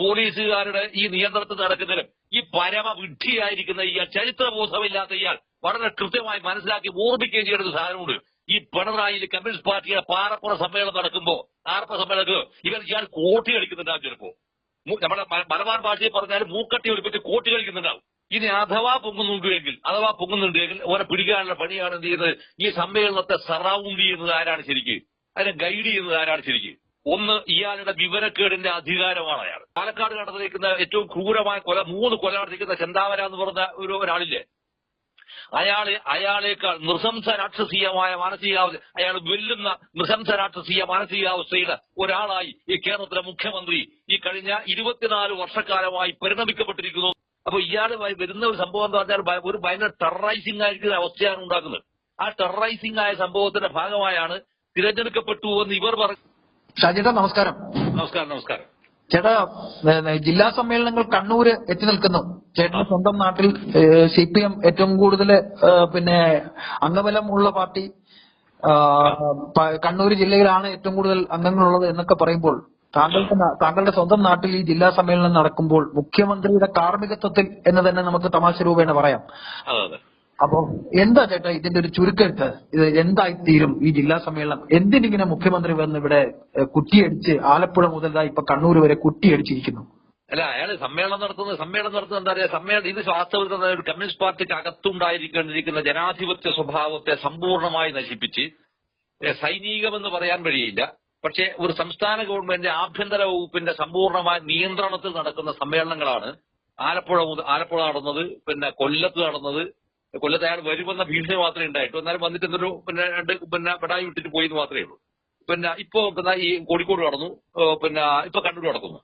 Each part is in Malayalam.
പോലീസുകാരുടെ ഈ നിയന്ത്രണത്തിൽ നടക്കുന്നതിലും ഈ പരമ വിഡ്ഢിയായിരിക്കുന്ന ഇയാൾ ചരിത്രബോധമില്ലാത്ത ഇയാൾ വളരെ കൃത്യമായി മനസ്സിലാക്കി ഓർമ്മിക്കുകയും ചെയ്യുന്ന ഒരു സാധനമുണ്ട്. ഈ പിണറായിയിൽ കമ്മ്യൂണിസ്റ്റ് പാർട്ടിയുടെ പാറപ്പുറ സമ്മേളനം നടക്കുമ്പോ ആർപ്പ സമ്മേളനത്തിൽ ഇവർ ഇയാൾ കോട്ടി കളിക്കുന്നുണ്ടാവും ചിലപ്പോ. നമ്മുടെ മലബാർ ഭാഷയിൽ പറഞ്ഞാൽ മൂക്കട്ടി ഒളിപ്പിച്ച് കോട്ടി കളിക്കുന്നുണ്ടാവും. ഇനി അഥവാ പൊങ്ങുന്നുണ്ടെങ്കിൽ അഥവാ പൊങ്ങുന്നുണ്ടെങ്കിൽ ഓരെ പിടിക്കാനുള്ള പണിയാണ് എന്ത് ചെയ്യുന്നത്? ഈ സമ്മേളനത്തെ സറൗണ്ട് ചെയ്യുന്നത് ആരാണ് ശരിക്ക്? അതിനെ ഗൈഡ് ചെയ്യുന്നത് ആരാണ് ശരിക്ക്? ഒന്ന് ഇയാളുടെ വിവരക്കേടിന്റെ അധികാരമാണ് അയാൾ. പാലക്കാട് നടന്നിരിക്കുന്ന ഏറ്റവും ക്രൂരമായ കൊല മൂന്ന് കൊല നടത്തിക്കുന്ന ചെന്താമര എന്ന് പറഞ്ഞ ഒരു ഒരാളില്ലേ? അയാളെ അയാളേക്കാൾ നൃശംസ രാക്ഷസീയമായ മാനസികാവസ്ഥ അയാൾ വെല്ലുന്ന നൃശംസ രാക്ഷസീയ മാനസികാവസ്ഥയുടെ ഒരാളായി ഈ കേരളത്തിലെ മുഖ്യമന്ത്രി ഈ കഴിഞ്ഞ ഇരുപത്തിനാല് വർഷക്കാലമായി പരിണമിക്കപ്പെട്ടിരിക്കുന്നു. അപ്പൊ ഇയാൾ വരുന്ന ഒരു സംഭവം എന്ന് പറഞ്ഞാൽ ഒരു ഭയങ്കര ടെററൈസിംഗ് ആയിരിക്കുന്ന അവസ്ഥയാണ് ഉണ്ടാക്കുന്നത്. ആ ടെററൈസിംഗ് ആയ സംഭവത്തിന്റെ ഭാഗമായാണ് തിരഞ്ഞെടുക്കപ്പെട്ടു എന്ന് ഇവർ പറഞ്ഞു ഷാജിട്ട നമസ്കാരം. നമസ്കാരം നമസ്കാരം. ചേട്ടാ ജില്ലാ സമ്മേളനങ്ങൾ കണ്ണൂര് എത്തി നിൽക്കുന്നു ചേട്ടന്റെ സ്വന്തം നാട്ടിൽ സി പി എം ഏറ്റവും കൂടുതൽ പിന്നെ അംഗബലം ഉള്ള പാർട്ടി കണ്ണൂർ കണ്ണൂര് ജില്ലയിലാണ് ഏറ്റവും കൂടുതൽ അംഗങ്ങളുള്ളത് എന്നൊക്കെ പറയുമ്പോൾ താങ്കളുടെ താങ്കളുടെ സ്വന്തം നാട്ടിൽ ഈ ജില്ലാ സമ്മേളനം നടക്കുമ്പോൾ മുഖ്യമന്ത്രിയുടെ കാർമ്മികത്വത്തിൽ എന്ന് തന്നെ നമുക്ക് തമാശ രൂപേണ പറയാം. അപ്പൊ എന്താ ചേട്ടാ ഇതിന്റെ ഒരു ചുരുക്കെടുത്ത് ഇത് എന്തായി തീരും ഈ ജില്ലാ സമ്മേളനം? എന്തിനിങ്ങനെ മുഖ്യമന്ത്രി വന്ന് ഇവിടെ കുറ്റിയടിച്ച് ആലപ്പുഴ മുതൽ ഇപ്പൊ കണ്ണൂർ വരെ കുറ്റിയടിച്ചിരിക്കുന്നു? അല്ല അയാൾ സമ്മേളനം നടത്തുന്നത് സമ്മേളനം നടത്തുന്നത് എന്താ പറയുക സമ്മേളനം ഇത് വാസ്തവത്തിൽ ഒരു കമ്മ്യൂണിസ്റ്റ് പാർട്ടിക്ക് അകത്തുണ്ടായിരിക്കേണ്ടിരിക്കുന്ന ജനാധിപത്യ സ്വഭാവത്തെ സമ്പൂർണമായി നശിപ്പിച്ച് സൈനികമെന്ന് പറയാൻ കഴിയില്ല പക്ഷേ ഒരു സംസ്ഥാന ഗവൺമെന്റ് ആഭ്യന്തര വകുപ്പിന്റെ സമ്പൂർണമായ നിയന്ത്രണത്തിൽ നടക്കുന്ന സമ്മേളനങ്ങളാണ് ആലപ്പുഴ ആലപ്പുഴ നടന്നത് പിന്നെ കൊല്ലത്ത് നടന്നത് കൊല്ലത്ത് അയാൾ വരുമെന്ന ഭീഷണി മാത്രമേ ഉണ്ടായിട്ടു എന്നാലും വന്നിട്ട് എന്തൊരു പിന്നെ രണ്ട് പിന്നെ പെടായി വിട്ടിട്ട് പോയി എന്ന് മാത്രമേ ഉള്ളൂ. പിന്നെ ഇപ്പോ പിന്നെ ഈ കോഴിക്കോട് നടന്നു. പിന്നെ ഇപ്പൊ കണ്ണൂർ നടക്കുന്നു.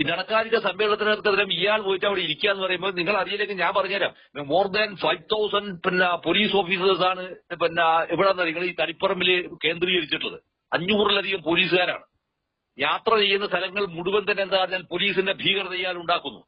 ഈ നടക്കാതിരിക്കുന്ന സമ്മേളനത്തിനെതിരെ ഇയാൾ പോയിട്ട് അവിടെ ഇരിക്കുക എന്ന് പറയുമ്പോൾ നിങ്ങൾ അറിയില്ലെങ്കിൽ ഞാൻ പറഞ്ഞുതരാം. മോർ ദാൻ ഫൈവ് തൗസൻഡ് പിന്നെ പോലീസ് ഓഫീസേഴ്സ് ആണ് പിന്നെ എവിടെന്ന് നിങ്ങൾ ഈ തളിപ്പറമ്പിൽ കേന്ദ്രീകരിച്ചിട്ടുള്ളത്. അഞ്ഞൂറിലധികം പോലീസുകാരാണ്. യാത്ര ചെയ്യുന്ന സ്ഥലങ്ങൾ മുഴുവൻ തന്നെ എന്താ പറഞ്ഞാൽ പോലീസിന്റെ ഭീകരത ഇയാൾ ഉണ്ടാക്കുന്നു.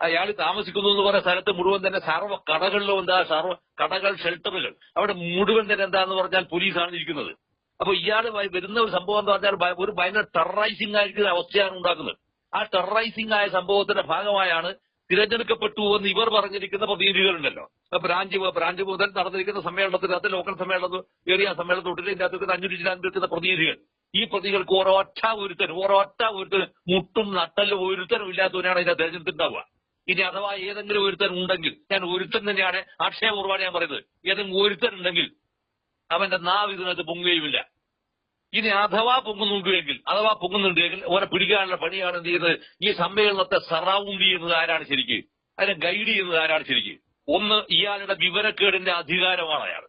അയാൾ താമസിക്കുന്നു എന്ന് പറഞ്ഞ സ്ഥലത്ത് മുഴുവൻ തന്നെ സർവ കടകളിലും എന്താ സർവ കടകൾ ഷെൽട്ടറുകൾ. അവിടെ മുഴുവൻ തന്നെ എന്താന്ന് പറഞ്ഞാൽ പോലീസാണ് ഇരിക്കുന്നത്. അപ്പൊ ഇയാൾ വരുന്ന ഒരു സംഭവം എന്ന് പറഞ്ഞാൽ ഒരു ഭയങ്കര ടെററൈസിംഗ് ആയിരിക്കുന്ന അവസ്ഥയാണ് ഉണ്ടാക്കുന്നത്. ആ ടെററൈസിംഗ് ആയ സംഭവത്തിന്റെ ഭാഗമായാണ് തിരഞ്ഞെടുക്കപ്പെട്ടു എന്ന് ഇവർ പറഞ്ഞിരിക്കുന്ന പ്രതിനിധികളുണ്ടല്ലോ. ബ്രാഞ്ച് ബ്രാഞ്ച് മുതൽ നടന്നിരിക്കുന്ന സമ്മേളനത്തിനകത്ത് ലോക്കൽ സമ്മേളനം ഏറിയ സമ്മേളനം തൊട്ടിട്ട് ഇതിന്റെ അകത്ത് അഞ്ഞൂറ്റി നിൽക്കുന്ന പ്രതിനിധികൾ. ഈ പ്രതികൾക്ക് ഓരോ ഒറ്റ ഒരൊറ്റ ഓരോ ഒറ്റ ഒരുത്തരും മുട്ടും നട്ടലും ഒരുത്തനും ഇല്ലാത്തവനാണ് ഇതിന്റെ തെരഞ്ഞെടുപ്പുണ്ടാവുക ഇനി അഥവാ ഏതെങ്കിലും ഒരുത്തൻ ഉണ്ടെങ്കിൽ ഞാൻ ഒരുത്തൻ തന്നെയാണ് ആക്ഷേപപൂർവമാണ് ഞാൻ പറയുന്നത്. ഏതെങ്കിലും ഒരുത്തൻ ഉണ്ടെങ്കിൽ അവന്റെ നാവ് ഇതിനകത്ത് പൊങ്ങുകയുമില്ല. ഇനി അഥവാ പൊങ്ങുന്നുണ്ടെങ്കിൽ അഥവാ പൊങ്ങുന്നുണ്ടെങ്കിൽ ഓരെ പിടിക്കാനുള്ള പണിയാണ് എന്ത് ചെയ്യുന്നത്? ഈ സമ്മേളനത്തെ സറൗണ്ട് ചെയ്യുന്നത് ആരാണ് ശരിക്ക്? അതിനെ ഗൈഡ് ചെയ്യുന്നത് ആരാണ് ശരിക്ക്? ഒന്ന് ഇയാളുടെ വിവരക്കേടിന്റെ അധികാരമാണ് അയാൾ.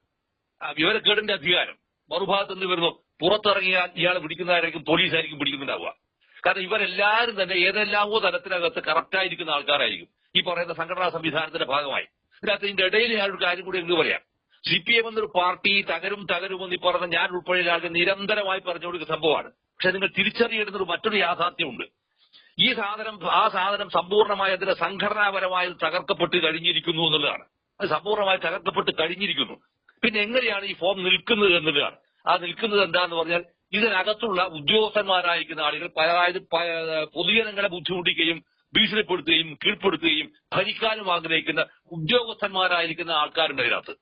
ആ വിവരക്കേടിന്റെ അധികാരം. മറുഭാഗത്ത് നിന്ന് വരുന്നു? പുറത്തിറങ്ങിയാൽ ഇയാളെ പിടിക്കുന്നതായിരിക്കും പോലീസായിരിക്കും പിടിക്കുന്നുണ്ടാവുക. കാരണം ഇവരെല്ലാവരും തന്നെ ഏതെല്ലാമോ തലത്തിനകത്ത് കറക്റ്റായിരിക്കുന്ന ആൾക്കാരായിരിക്കും. ഈ പറയുന്ന സംഘടനാ സംവിധാനത്തിന്റെ ഭാഗമായി. ഇതിനകത്ത് ഇതിന്റെ ഇടയിൽ ഞാൻ ഒരു കാര്യം കൂടി എനിക്ക് പറയാം. സി പി എം എന്നൊരു പാർട്ടി തകരും തകരുമെന്ന് ഈ പറഞ്ഞ ഞാൻ ഉൾപ്പെടെ ആൾക്ക് നിരന്തരമായി പറഞ്ഞു കൊടുക്കുന്ന സംഭവമാണ്. പക്ഷെ നിങ്ങൾ തിരിച്ചറിയേണ്ടുന്ന ഒരു മറ്റൊരു യാഥാർത്ഥ്യമുണ്ട്. ഈ സാധനം ആ സാധനം സമ്പൂർണമായി അതിന്റെ സംഘടനാപരമായി തകർക്കപ്പെട്ട് കഴിഞ്ഞിരിക്കുന്നു എന്നുള്ളതാണ്. അത് സമ്പൂർണമായി തകർക്കപ്പെട്ട് കഴിഞ്ഞിരിക്കുന്നു. പിന്നെ എങ്ങനെയാണ് ഈ ഫോം നിൽക്കുന്നത് എന്നുള്ളതാണ്. ആ നിൽക്കുന്നത് എന്താന്ന് പറഞ്ഞാൽ ഇതിനകത്തുള്ള ഉദ്യോഗസ്ഥന്മാരായിരിക്കുന്ന ആളുകൾ അതായത് പൊതുജനങ്ങളെ ബുദ്ധിമുട്ടിക്കുകയും ഭീഷണിപ്പെടുത്തുകയും കീഴ്പ്പെടുത്തുകയും ഭരിക്കാനും ആഗ്രഹിക്കുന്ന ഉദ്യോഗസ്ഥന്മാരായിരിക്കുന്ന ആൾക്കാരുണ്ട് അതിനകത്ത്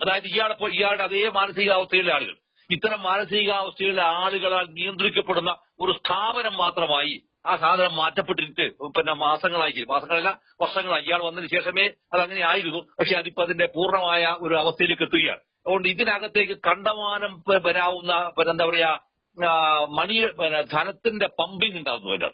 അതായത് ഇയാളെ ഇയാളുടെ അതേ മാനസികാവസ്ഥയിലെ ആളുകൾ. ഇത്തരം മാനസികാവസ്ഥയിലെ ആളുകളാൽ നിയന്ത്രിക്കപ്പെടുന്ന ഒരു സ്ഥാപനം മാത്രമായി ആ സാധനം മാറ്റപ്പെട്ടിട്ട് പിന്നെ മാസങ്ങളായി മാസങ്ങളല്ല വർഷങ്ങളായി. ഇയാൾ വന്നതിന് ശേഷമേ അത് അങ്ങനെ ആയിരുന്നു. പക്ഷെ അതിപ്പോ അതിന്റെ പൂർണമായ ഒരു അവസ്ഥയിലേക്ക് എത്തുകയാണ്. അതുകൊണ്ട് ഇതിനകത്തേക്ക് കണ്ടമാനം വരാവുന്ന എന്താ പറയാ മണി ധനത്തിന്റെ പമ്പിങ് ഉണ്ടാകുന്നു അതിന്റെ.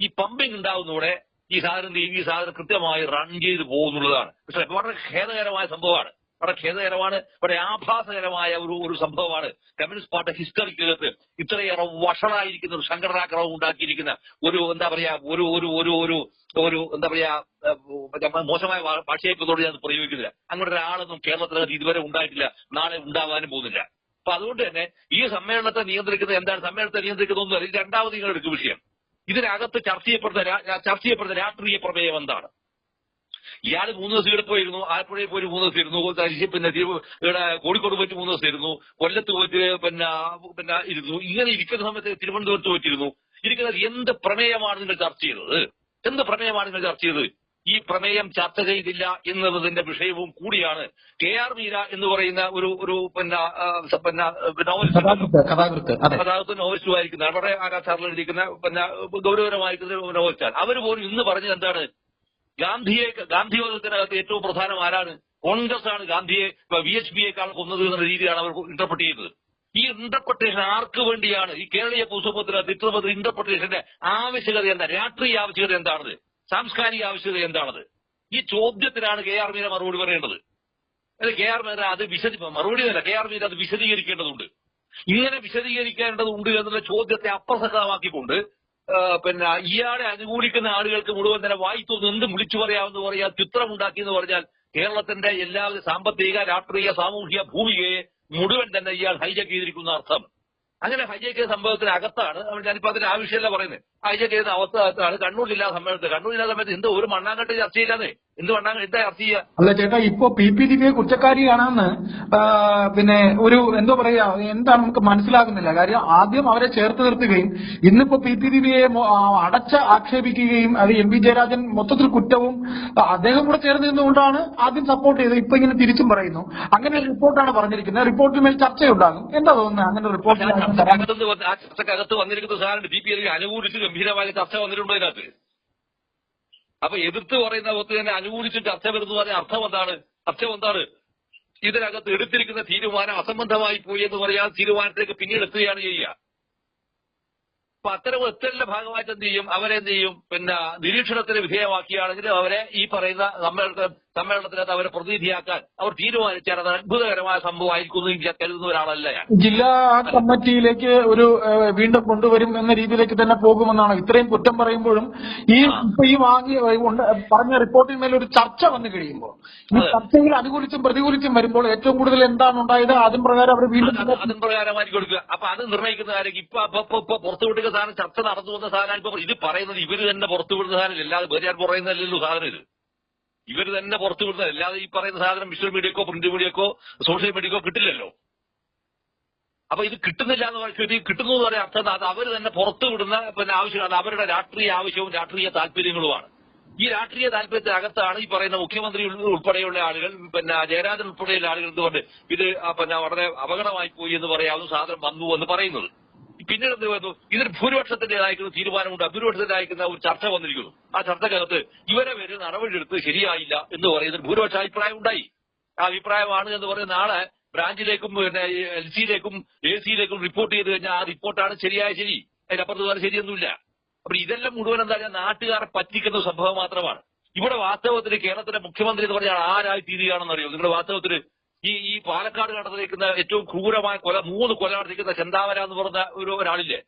ഈ പമ്പിങ് ഉണ്ടാകുന്നതോടെ ഈ സാധനം ഈ സാധനം കൃത്യമായി റൺ ചെയ്ത് പോകുന്നുള്ളതാണ് പക്ഷെ വളരെ ഖേദകരമായ സംഭവമാണ് വളരെ ഖേദകരമാണ്. വളരെ ആഭാസകരമായ ഒരു ഒരു സംഭവമാണ്. കമ്മ്യൂണിസ്റ്റ് പാർട്ടി ഹിസ്റ്ററിക്കകത്ത് ഇത്രയേറെ വഷളായിരിക്കുന്ന ഒരു സംഘടനാക്രമം ഉണ്ടാക്കിയിരിക്കുന്ന ഒരു എന്താ പറയാ ഒരു ഒരു ഒരു ഒരു ഒരു എന്താ പറയാ മോശമായ ഭാ- ഭാഷയായിപ്പോഴത്തോട് ഞാൻ പ്രയോഗിക്കുന്നില്ല. അങ്ങനെ ഒരാളൊന്നും കേരളത്തിനകത്ത് ഇതുവരെ ഉണ്ടായിട്ടില്ല. നാളെ ഉണ്ടാവാനും പോകുന്നില്ല. അപ്പൊ അതുകൊണ്ട് തന്നെ ഈ സമ്മേളനത്തെ നിയന്ത്രിക്കുന്നത് എന്താണ്? സമ്മേളനത്തെ നിയന്ത്രിക്കുന്നത് ഒന്നും ഇത് രണ്ടാമത് നിങ്ങൾ എടുക്കും വിഷയം. ഇതിനകത്ത് ചർച്ച ചെയ്യപ്പെടുന്ന ചർച്ച ചെയ്യപ്പെടുന്ന രാഷ്ട്രീയ പ്രമേയം എന്താണ്? ഇയാൾ മൂന്ന് ദിവസം ഇവിടെ പോയിരുന്നു ആലപ്പുഴയിൽ പോയി മൂന്ന് ദിവസം ഇരുന്നു തരിശി പിന്നെ ഇവിടെ കോഴിക്കോട് പോയിട്ട് മൂന്ന് ദിവസം ഇരുന്നു കൊല്ലത്ത് പോയിട്ട് പിന്നെ പിന്നെ ഇരുന്നു. ഇങ്ങനെ ഇരിക്കുന്ന സമയത്ത് തിരുവനന്തപുരത്ത് പോയിട്ടിരുന്നു ഇരിക്കുന്നത് എന്ത് പ്രമേയമാണ് നിങ്ങൾ ചർച്ച ചെയ്തത്? എന്ത് പ്രമേയമാണ് നിങ്ങൾ ചർച്ച ചെയ്തത്? ഈ പ്രമേയം ചർച്ച ചെയ്തില്ല എന്നുള്ളതിന്റെ വിഷയവും കൂടിയാണ് കെ ആർ മീര എന്ന് പറയുന്ന ഒരു ഒരു പിന്നെ പിന്നെ നോവലിസ്റ്റ് കഥാകൃത്ത് കഥാകൃത്ത് അതെ. അതായത് നോവലിസ്റ്റ് വായിക്കുന്ന വളരെ ആരാച്ചാറിൽ എഴുതിക്കുന്ന പിന്നെ ഗൗരവരമായിരിക്കുന്ന നോവലിസ്റ്റാണ് അവർ പോലും ഇന്ന് പറഞ്ഞത് എന്താണ്? ഗാന്ധിയെ ഗാന്ധിവാദത്തിനകത്ത് ഏറ്റവും പ്രധാനം ആരാണ്? കോൺഗ്രസ് ആണ് ഗാന്ധിയെ വി എച്ച് പിയേക്കാൾ കൊന്നത് എന്ന രീതിയിലാണ് അവർ ഇന്റർപ്രറ്റ് ചെയ്തത്. ഈ ഇന്റർപ്രട്ടേഷൻ ആർക്ക് വേണ്ടിയാണ്? ഈ കേരളീയ പുസ്തകത്തിനകത്ത് ഇത്രമത് ഇന്റർപ്രട്ടേഷന്റെ ആവശ്യകത എന്താ? രാഷ്ട്രീയ ആവശ്യകത എന്താണത്? സാംസ്കാരിക ആവശ്യകത എന്താണത്? ഈ ചോദ്യത്തിനാണ് കെ ആർ മീര മറുപടി പറയേണ്ടത്. കെ ആർ മീര അത് വിശദി മറുപടി അല്ല കെ ആർ മീര അത് വിശദീകരിക്കേണ്ടതുണ്ട്. ഇങ്ങനെ വിശദീകരിക്കേണ്ടതുണ്ട് എന്നുള്ള ചോദ്യത്തെ അപ്രസക്തമാക്കിക്കൊണ്ട് പിന്നെ ഇയാളെ അനുകൂലിക്കുന്ന ആളുകൾക്ക് മുഴുവൻ തന്നെ വായിത്തു എന്ത് വിളിച്ചു പറയാമെന്ന് പറയാ ചിത്രമുണ്ടാക്കി എന്ന് പറഞ്ഞാൽ കേരളത്തിന്റെ എല്ലാ സാമ്പത്തിക രാഷ്ട്രീയ സാമൂഹിക ഭൂമികയെ മുഴുവൻ തന്നെ ഇയാൾ ഹൈജാക്ക് ചെയ്തിരിക്കുന്ന അർത്ഥം. അങ്ങനെ ഹൈജാക്ക് ചെയ്ത സംഭവത്തിന് അകത്താണ്. ഞാനിപ്പോ അതിന്റെ ആവശ്യമല്ല പറയുന്നത്. ഹൈജാക്ക് ചെയ്ത അവസ്ഥ അകത്താണ്. കണ്ണൂർ ജില്ലാ സമ്മേളനത്തിൽ കണ്ണൂർ ജില്ലാ സമയത്ത് എന്തോ ഒരു മണ്ണാങ്കട്ട് ചർച്ച എന്ത് ചർച്ച ചെയ്യുക? അല്ല ചേട്ടാ ഇപ്പൊ പി പി ദിവ്യ കുറ്റക്കാരിയാണെന്ന് പിന്നെ ഒരു എന്തോ പറയാ എന്താ നമുക്ക് മനസ്സിലാകുന്നില്ല. കാര്യം ആദ്യം അവരെ ചേർത്ത് നിർത്തുകയും ഇന്നിപ്പോ പി പി ദിവ്യയെ പിയെ അടച്ച ആക്ഷേപിക്കുകയും അത് എം വി ജയരാജൻ മൊത്തത്തിൽ കുറ്റവും അദ്ദേഹം കൂടെ ചേർന്ന് നിന്നുകൊണ്ടാണ് ആദ്യം സപ്പോർട്ട് ചെയ്തത്. ഇപ്പൊ ഇങ്ങനെ തിരിച്ചും പറയുന്നു. അങ്ങനെ ഒരു റിപ്പോർട്ടാണ് പറഞ്ഞിരിക്കുന്നത്. റിപ്പോർട്ടിന് മേൽ ചർച്ചയുണ്ടാകും. എന്താ തോന്നുന്നത് അങ്ങനെ റിപ്പോർട്ട് ആ ചർച്ചക്കകത്ത് വന്നിരിക്കുന്ന ബി പി അനുകൂലിച്ച് ഗംഭീരമായ ചർച്ച വന്നിട്ടുണ്ടോ ഇതിനകത്ത്? അപ്പൊ എതിർത്ത് പറയുന്ന ഒത്ത് തന്നെ അനുകൂലിച്ച് ചർച്ച വരുന്നു പറഞ്ഞ അർത്ഥം എന്താണ്? അർത്ഥം എന്താണ്? ഇതിനകത്ത് എടുത്തിരിക്കുന്ന തീരുമാനം അസംബന്ധമായി പോയി എന്ന് പറയാൻ തീരുമാനത്തിലേക്ക് പിന്നീട് എത്തുകയാണ് ചെയ്യുക. അപ്പൊ അത്തരം എത്തലിന്റെ ഭാഗമായിട്ട് എന്ത് ചെയ്യും? അവരെന്ത് ചെയ്യും? പിന്നെ നിരീക്ഷണത്തിന് വിധേയമാക്കിയാണെങ്കിൽ അവരെ ഈ പറയുന്ന സമ്മേളന സമ്മേളനത്തിനകത്ത് അവരെ പ്രതിനിധിയാക്കാൻ അവർ തീരുമാനിച്ചാൽ അത് അത്ഭുതകരമായ സംഭവമായിരിക്കും എന്ന് ഞാൻ കരുതുന്ന ഒരാളല്ല ഞാൻ. ജില്ലാ കമ്മിറ്റിയിലേക്ക് ഒരു വീണ്ടും കൊണ്ടുവരും എന്ന രീതിയിലേക്ക് തന്നെ പോകുമെന്നാണ്. ഇത്രയും കുറ്റം പറയുമ്പോഴും ഈ ഇപ്പൊ ഈ വാങ്ങി പറഞ്ഞ റിപ്പോർട്ടിന്മേൽ ഒരു ചർച്ച വന്നു കഴിയുമ്പോൾ ഈ. ചർച്ചയിൽ അനുകൂലിച്ചും പ്രതികൂലിച്ചും വരുമ്പോൾ ഏറ്റവും കൂടുതൽ എന്താണ് ഉണ്ടായത്? അതും പ്രകാരം അവർ വീണ്ടും അത് അതും പ്രകാരമായിരിക്കും കൊടുക്കുക. അപ്പൊ അത് നിർണയിക്കുന്ന കാര്യം ഇപ്പൊ ഇപ്പൊ പുറത്തുവിട്ടുന്ന സാധനം ചർച്ച നടന്നു വന്ന സാധനം ഇപ്പൊ ഇത് പറയുന്നത് ഇവർ തന്നെ പുറത്തുവിടുന്ന സാധനം അല്ലാതെ വേറെ പറയുന്നതല്ലല്ലോ സാധനം ഇത്. ഇവർ തന്നെ പുറത്തു വിടുന്നത്. അല്ലാതെ ഈ പറയുന്ന സാധനം വിഷ്വൽ മീഡിയക്കോ പ്രിന്റ് മീഡിയക്കോ സോഷ്യൽ മീഡിയക്കോ കിട്ടില്ലല്ലോ. അപ്പൊ ഇത് കിട്ടുന്നില്ല എന്ന് പറയുന്നത് കിട്ടുന്നു എന്ന് പറയാൻ അർത്ഥം അത് അവർ തന്നെ പുറത്തു വിടുന്ന പിന്നെ ആവശ്യമാണ് അവരുടെ രാഷ്ട്രീയ ആവശ്യവും രാഷ്ട്രീയ താല്പര്യങ്ങളുമാണ്. ഈ രാഷ്ട്രീയ താല്പര്യത്തിനകത്താണ് ഈ പറയുന്ന മുഖ്യമന്ത്രി ഉൾ- ഉൾപ്പെടെയുള്ള ആളുകൾ പിന്നെ ജയരാജൻ ഉൾപ്പെടെയുള്ള ആളുകൾ എന്തുകൊണ്ട് ഇത് പിന്നെ വളരെ അപകടമായി പോയി എന്ന് പറയാവുന്ന സാധനം വന്നു എന്ന് പറയുന്നത്. പിന്നീട് എന്ത് വന്നു? ഇതൊരു ഭൂരിപക്ഷത്തിന്റേതായിരിക്കുന്ന തീരുമാനമുണ്ട്. ഭൂരിപക്ഷത്തിനായിരിക്കുന്ന ഒരു ചർച്ച വന്നിരിക്കുന്നു. ആ ചർച്ചക്കകത്ത് ഇവരെ പേര് നടപടിയെടുത്ത് ശരിയായില്ല എന്ന് പറയുന്ന ഭൂരിപക്ഷ അഭിപ്രായം ഉണ്ടായി. ആ അഭിപ്രായമാണ് എന്ന് പറയുന്ന നാളെ ബ്രാഞ്ചിലേക്കും പിന്നെ എൽ സിയിലേക്കും എ സിയിലേക്കും റിപ്പോർട്ട് ചെയ്ത് കഴിഞ്ഞാൽ ആ റിപ്പോർട്ടാണ് ശരിയായ ശരി. അതിനപ്പുറത്ത് വേറെ ശരിയൊന്നുമില്ല. അപ്പൊ ഇതെല്ലാം മുഴുവൻ എന്താ പറഞ്ഞാൽ നാട്ടുകാരെ പറ്റിക്കുന്ന സംഭവം മാത്രമാണ്. ഇവിടെ വാസ്തവത്തിൽ കേരളത്തിലെ മുഖ്യമന്ത്രി എന്ന് പറഞ്ഞാൽ ആരായി തീരുകയാണെന്ന് അറിയോ? നിങ്ങൾ വാസ്തവത്തിൽ ഈ ഈ പാലക്കാട് നടന്നിരിക്കുന്ന ഏറ്റവും ക്രൂരമായ കൊല മൂന്ന് കൊല നടത്തിക്കുന്ന ചെന്താമര എന്ന് പറഞ്ഞ ഒരു ഒരാളില്ലേ?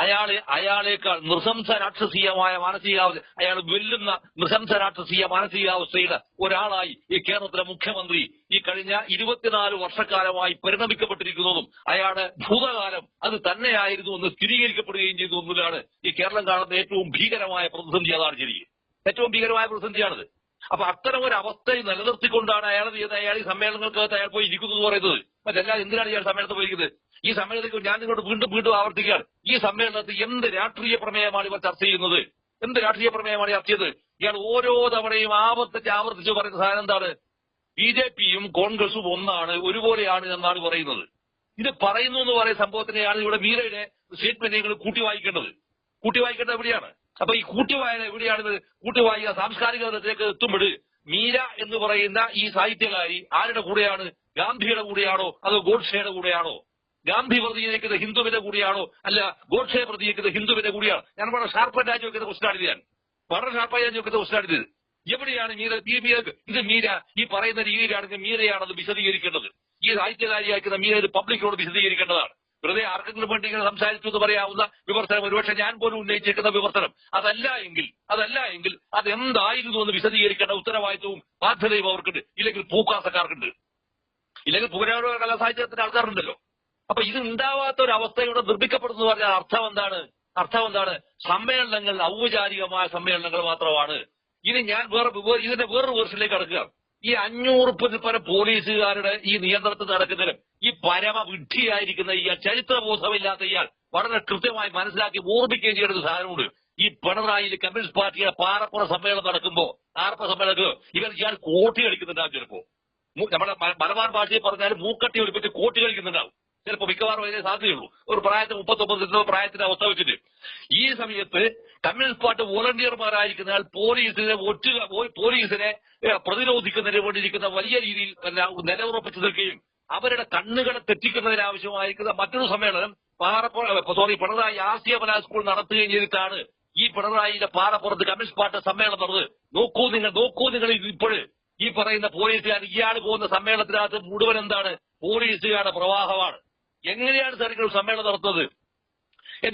അയാളെ അയാളേക്കാൾ നൃശംസ രാക്ഷസീയമായ മാനസികാവസ്ഥ അയാൾ വെല്ലുന്ന നൃശംസ രാക്ഷസീയ മാനസികാവസ്ഥയുടെ ഒരാളായി ഈ കേരളത്തിലെ മുഖ്യമന്ത്രി ഈ കഴിഞ്ഞ ഇരുപത്തിനാല് വർഷക്കാലമായി പരിണമിക്കപ്പെട്ടിരിക്കുന്നതും അയാളുടെ ഭൂതകാലം അത് തന്നെയായിരുന്നു എന്ന് സ്ഥിരീകരിക്കപ്പെടുകയും ചെയ്തു എന്നതാണ് ഈ കേരളം കാണുന്ന ഏറ്റവും ഭീകരമായ പ്രതിസന്ധി അതാണ് ശരി. ഏറ്റവും ഭീകരമായ പ്രതിസന്ധിയാണത്. അപ്പൊ അത്തരം ഒരു അവസ്ഥ നിലനിർത്തിക്കൊണ്ടാണ് അയാൾ ചെയ്യുന്നത്? അയാൾ ഈ സമ്മേളനങ്ങൾക്കകത്ത് അയാൾ പോയി ഇരിക്കുന്നു എന്ന് പറയുന്നത്. മറ്റല്ലാതെ എന്തിനാണ് ഇയാൾ സമ്മേളനത്തിൽ പോയിരിക്കുന്നത്? ഈ സമ്മേളനത്തിൽ ഞാൻ നിങ്ങളോട് വീണ്ടും വീണ്ടും ആവർത്തിക്കുകയാണ്. ഈ സമ്മേളനത്തിൽ എന്ത് രാഷ്ട്രീയ പ്രമേയമാണ് ഇവർ ചർച്ച ചെയ്യുന്നത്? എന്ത് രാഷ്ട്രീയ പ്രമേയമാണ് ചർച്ച ചെയ്തത് ഇയാൾ ഓരോ തവണയും ആവർത്തിച്ച് ആവർത്തിച്ച് പറയുന്ന സാധനം എന്താണ്? ബി ജെ പിയും കോൺഗ്രസും ഒന്നാണ് ഒരുപോലെയാണ് എന്നാണ് പറയുന്നത്. ഇത് പറയുന്നു എന്ന് പറയുന്ന സംഭവത്തിനെയാണ് ഇവിടെ മീരയുടെ സ്റ്റേറ്റ്മെന്റ് നിങ്ങൾ കൂട്ടി വായിക്കേണ്ടത്. കൂട്ടി വായിക്കേണ്ടത് എവിടെയാണ്? അപ്പൊ ഈ കൂട്ടിവായന എവിടെയാണിത് കൂട്ടിവായിക സാംസ്കാരിക തലത്തിലേക്ക് എത്തുമ്പോൾ മീര എന്ന് പറയുന്ന ഈ സാഹിത്യകാരി ആരുടെ കൂടെയാണ്? ഗാന്ധിയുടെ കൂടെയാണോ അതോ ഗോഡ്ഷയുടെ കൂടെയാണോ? ഗാന്ധി പ്രതികരിക്കുന്ന ഹിന്ദുവിന്റെ കൂടിയാണോ? അല്ല ഗോഡ്ഷയെ പ്രതികരിക്കുന്ന ഹിന്ദുവിന്റെ കൂടെയാണോ. ഞാൻ വളരെ ഷാർപ്പായിട്ട് ചോദിക്കുന്ന ക്വസ്റ്റാണിത് ഞാൻ. വളരെ ഷാർപ്പായി ഞാൻ ചോദിക്കുന്ന ക്വസ്റ്റാണിത് എവിടെയാണ് മീര? മീര ഇത് മീര ഈ പറയുന്ന രീതിയിലാണെങ്കിൽ മീരയാണത് വിശദീകരിക്കേണ്ടത്. ഈ സാഹിത്യകാരിയാക്കുന്ന മീര ഇത് പബ്ലിക്കിനോട് വിശദീകരിക്കേണ്ടതാണ്. വെറുതെ ആർക്കെങ്കിലും വേണ്ടി ഇങ്ങനെ സംസാരിച്ചു എന്ന് പറയാവുന്ന വിവർത്തനം ഒരുപക്ഷെ ഞാൻ പോലും ഉന്നയിച്ചിരിക്കുന്ന വിവർത്തനം. അതല്ല എങ്കിൽ അതല്ല എങ്കിൽ അതെന്തായിരുന്നു എന്ന് വിശദീകരിക്കേണ്ട ഉത്തരവാദിത്വവും ബാധ്യതയും അവർക്കുണ്ട്. ഇല്ലെങ്കിൽ പൂക്കാസക്കാർക്കുണ്ട്. ഇല്ലെങ്കിൽ പുരാണ കലാസാഹിത്യത്തിന്റെ ആൾക്കാരുണ്ടല്ലോ. അപ്പൊ ഇത് ഉണ്ടാവാത്ത ഒരു അവസ്ഥയോടെ നിർമ്മിക്കപ്പെടുന്നു പറഞ്ഞാൽ അർത്ഥം എന്താണ്? അർത്ഥം എന്താണ്? സമ്മേളനങ്ങൾ ഔപചാരികമായ സമ്മേളനങ്ങൾ മാത്രമാണ്. ഇനി ഞാൻ വേറെ ഇതിന്റെ വേറൊരു വേർഷനിലേക്ക് കടക്കുക ഈ അഞ്ഞൂറ് പരം പോലീസുകാരുടെ ഈ നിയന്ത്രണത്തിൽ നടക്കുന്നതിലും ഈ പരമ വിഡ്ഢിയായിരിക്കുന്ന ഇയാൾ ചരിത്രബോധമില്ലാത്ത ഇയാൾ വളരെ കൃത്യമായി മനസ്സിലാക്കി ഓർമ്മിക്കുകയും ചെയ്യേണ്ട സാധനമുണ്ട്. ഈ പിണറായി കമ്മ്യൂണിസ്റ്റ് പാർട്ടിയുടെ പാറപ്പുറ സമ്മേളനം നടക്കുമ്പോ ആർപ്പ സമ്മേളനം ഇവർ ഇയാൾ കോട്ടി കളിക്കുന്നുണ്ടാവും ചിലപ്പോ. നമ്മുടെ മലബാർ ഭാഷയിൽ പറഞ്ഞാൽ മൂക്കട്ടി ഒളിപ്പിച്ച് കോട്ടി കളിക്കുന്നുണ്ടാവും. ചിലപ്പോ മിക്കവാറും അതിനെ സാധ്യതയുള്ളൂ ഒരു പ്രായത്തിൽ മുപ്പത്തൊമ്പത് പ്രായത്തിന്റെ അവസ്ഥ വെച്ചിട്ട്. ഈ സമയത്ത് കമ്മ്യൂണിസ്റ്റ് പാർട്ടി വോളണ്ടിയർമാരായിരിക്കുന്ന പോലീസിനെ ഒറ്റ പോലീസിനെ പ്രതിരോധിക്കുന്നതിന് വേണ്ടിയിരിക്കുന്ന വലിയ രീതിയിൽ നിലയുറപ്പിച്ചു നിൽക്കുകയും അവരുടെ കണ്ണുകളെ തെറ്റിക്കുന്നതിന് ആവശ്യമായിരിക്കുന്ന മറ്റൊരു സമ്മേളനം പാറപ്പുറ സോറി പിണറായി ആസിയ സ്കൂൾ നടത്തുകയും ചെയ്തിട്ടാണ് ഈ പിണറായിയുടെ പാറപ്പുറത്ത് കമ്മ്യൂണിസ്റ്റ് പാർട്ടി സമ്മേളനം നടന്നത്. നോക്കൂ നിങ്ങൾ നോക്കൂ നിങ്ങൾ ഇപ്പോൾ ഈ പറയുന്ന പോലീസുകാർ ഇയാൾ പോകുന്ന സമ്മേളനത്തിനകത്ത് മുഴുവൻ എന്താണ്? പോലീസുകാരുടെ പ്രവാഹമാണ്. എങ്ങനെയാണ് സാർ നിങ്ങൾ സമ്മേളനം നടത്തുന്നത്?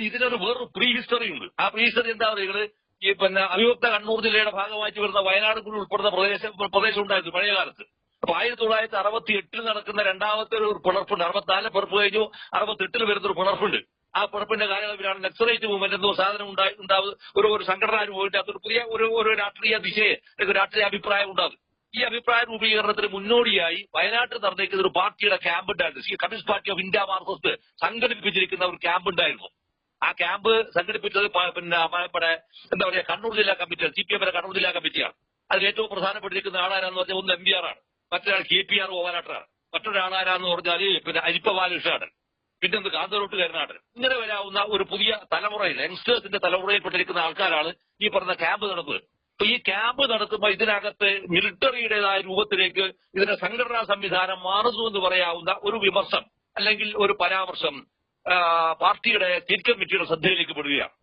ഇതിനൊരു വേറൊരു പ്രീ ഹിസ്റ്ററി ഉണ്ട്. ആ പ്രീ ഹിസ്റ്ററി എന്താ പറയുക ഈ പിന്നെ അഭിയുക്ത കണ്ണൂർ ജില്ലയുടെ ഭാഗമായിട്ട് വരുന്ന വയനാട് കൂടി ഉൾപ്പെടുന്ന പ്രദേശം പ്രദേശം ഉണ്ടായിരുന്നു പഴയ കാലത്ത് അപ്പൊ ആയിരത്തി തൊള്ളായിരത്തി അറുപത്തി എട്ടിൽ നടക്കുന്ന രണ്ടാമത്തെ ഒരു പിളർപ്പുണ്ട് അറുപത്തിനാലിലെ പുറപ്പ് കഴിഞ്ഞു. അറുപത്തെട്ടിൽ വരുന്ന ഒരു പിളർപ്പുണ്ട് ആ പുറപ്പിന്റെ കാലയളവിലാണ് നക്സലൈറ്റ് മൂവ്മെന്റ് എന്തോ സാധനം ഉണ്ടായി ഉണ്ടാവുന്നത് ഒരു ഒരു സംഘടനാ പോയിട്ട് അതൊരു പുതിയ ഒരു ഒരു രാഷ്ട്രീയ ദിശയെ രാഷ്ട്രീയ അഭിപ്രായം ഉണ്ടാകും ഈ അഭിപ്രായ രൂപീകരണത്തിന് മുന്നോടിയായി വയനാട്ടിൽ നടന്നിരിക്കുന്ന ഒരു പാർട്ടിയുടെ ക്യാമ്പ് ഉണ്ടായിരുന്നു. Communist party of India Marxist സംഘടിപ്പിച്ചിരിക്കുന്ന ഒരു ക്യാമ്പ് ഉണ്ടായിരുന്നു. ആ ക്യാമ്പ് സംഘടിപ്പിച്ചത് പിന്നെ നമ്മുടെ എന്താ പറയുക കണ്ണൂർ ജില്ലാ കമ്മിറ്റിയാണ് സി പി എമ്മിന്റെ കണ്ണൂർ ജില്ലാ കമ്മിറ്റിയാണ്. അതിൽ ഏറ്റവും പ്രധാനപ്പെട്ടിരിക്കുന്ന ആളാരാന്ന് പറഞ്ഞാൽ ഒന്ന് എം ആണ്. മറ്റൊരാൾ കെ പി ആർ ഓവനാട്ടറാണ് മറ്റൊരാളാരാന്ന് പറഞ്ഞാൽ പിന്നെ അരിപ്പ ബാലകൃഷ്ണാടൻ പിന്നെ എന്ത് കാന്തോട്ട് കരുനാടൻ ഇങ്ങനെ വരാവുന്ന ഒരു പുതിയ തലമുറയിൽ യങ്സ്റ്റേഴ്സിന്റെ തലമുറയിൽപ്പെട്ടിരിക്കുന്ന ആൾക്കാരാണ് ഈ പറഞ്ഞ ക്യാമ്പ് നടത്തുന്നത് അപ്പൊ ഈ ക്യാമ്പ് നടത്തുമ്പോൾ ഇതിനകത്ത് മിലിറ്ററിയുടേതായ രൂപത്തിലേക്ക് ഇതിന്റെ സംഘടനാ സംവിധാനം മാറുന്നു എന്ന് പറയാവുന്ന ഒരു വിമർശം അല്ലെങ്കിൽ ഒരു പരാമർശം പാർട്ടിയുടെ സ്റ്റേറ്റ് കമ്മിറ്റിയുടെ ശ്രദ്ധയിലേക്ക് പെടുകയാണ്.